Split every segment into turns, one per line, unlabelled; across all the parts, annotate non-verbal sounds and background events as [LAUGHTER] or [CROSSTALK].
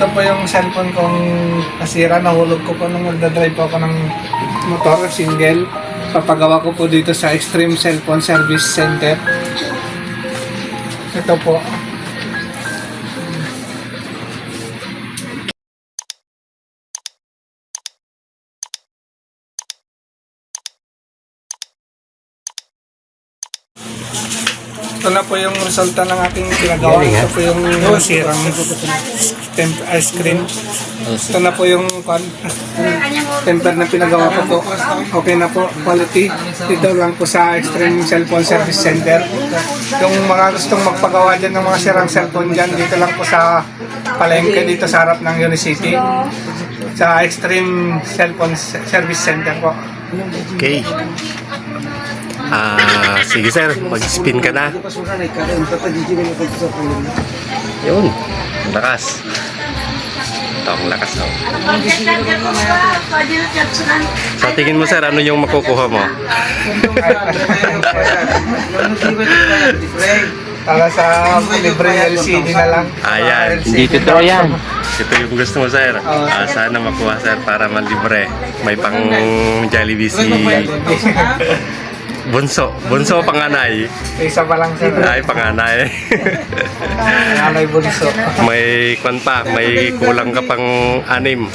ito po yung cellphone kong nasira. Nahulog ko po nung nagdadrive po ako ng motor, single. Papagawa ko po dito sa Extreme Cellphone Service Center. Ito po. Ito na po yung resulta ng ating pinagawa. Ito po yung nasirang temp ice cream. Ito na po yung temper na pinagawa ko po. Okay na po, quality. Dito lang po sa Extreme Cellphone Service Center. Yung mga gustong magpagawa dyan ng mga sirang cellphone dyan, dito lang po sa palengke, dito sa harap ng Unicity. Sa Extreme Cellphone Service Center po.
Okay. Ah, sige sir, mag-spin ka na. Yun, ang lakas. Ito ang lakas oh. Sa tingin mo sir, ano yung makukuha mo?
Para sa libre LCD na lang.
Ayan.
Hindi totoo yan.
Ito yung gusto mo sir. Ah, sana makuha sir para malibre. May pang Jollibee si Bunso. Bunso panganay.
Isa pa lang sir.
Ay, panganay.
Nanay bunso.
may kwan pa, may kulang ka pang anim.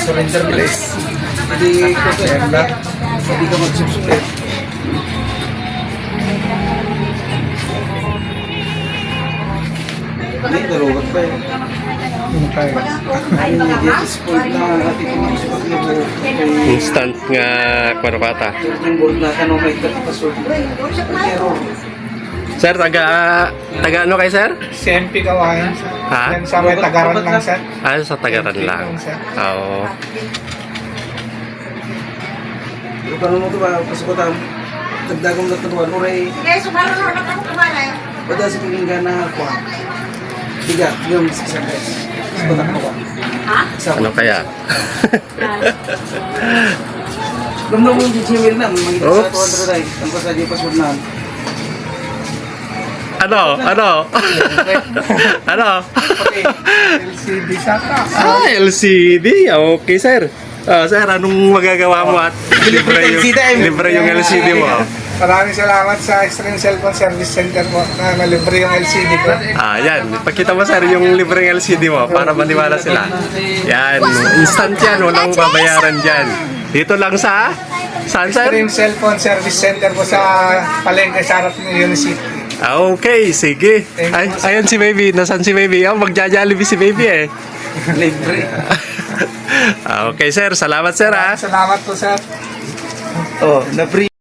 Surrender please. Hindi ko surrender. Hindi ka magsusulit.
Hindi, darugat pa eh. Na na.
Instant nga
na. Pero,
Sir, taga, taga ano kay sir?
CMP kawayan.
Ha?
Yan sa may tagaran lang sir.
Ah, sa tagaran lang. Oo.
yung paano mo ito ba, pasukotan, dagdagong nagtatuan, oray, wala sa pininggan na kuha. Bigat, yung sa guys. Sa
Ano kaya?
Lumlum yung Gmail na,
Oops.
sa 200 ay, ang pasagi password na.
ano? Ano? [LAUGHS] ano?
LCD saka.
Ah, LCD. Okay, sir. Ah, sir, anong magagawa mo at libre yung, libre yung LCD mo?
Maraming salamat sa Extreme Cellphone Service Center po na nalibre yung LCD ko.
Ah, yan. Pakita mo, sir, yung libreng LCD mo para maniwala sila. Yan. Instant yan. Walang babayaran dyan. Dito lang sa... Saan, sir?
Extreme Cellphone Service Center po sa palengke sa harap ng Unicity.
Ah, Okay, sige. Ay, ayan si baby. Nasaan si baby? Oh, magja-jollibee si baby eh.
Libre. [LAUGHS]
Ah, okay, sir. Salamat, sir, ah.
Salamat po sir.
Oh, na-free.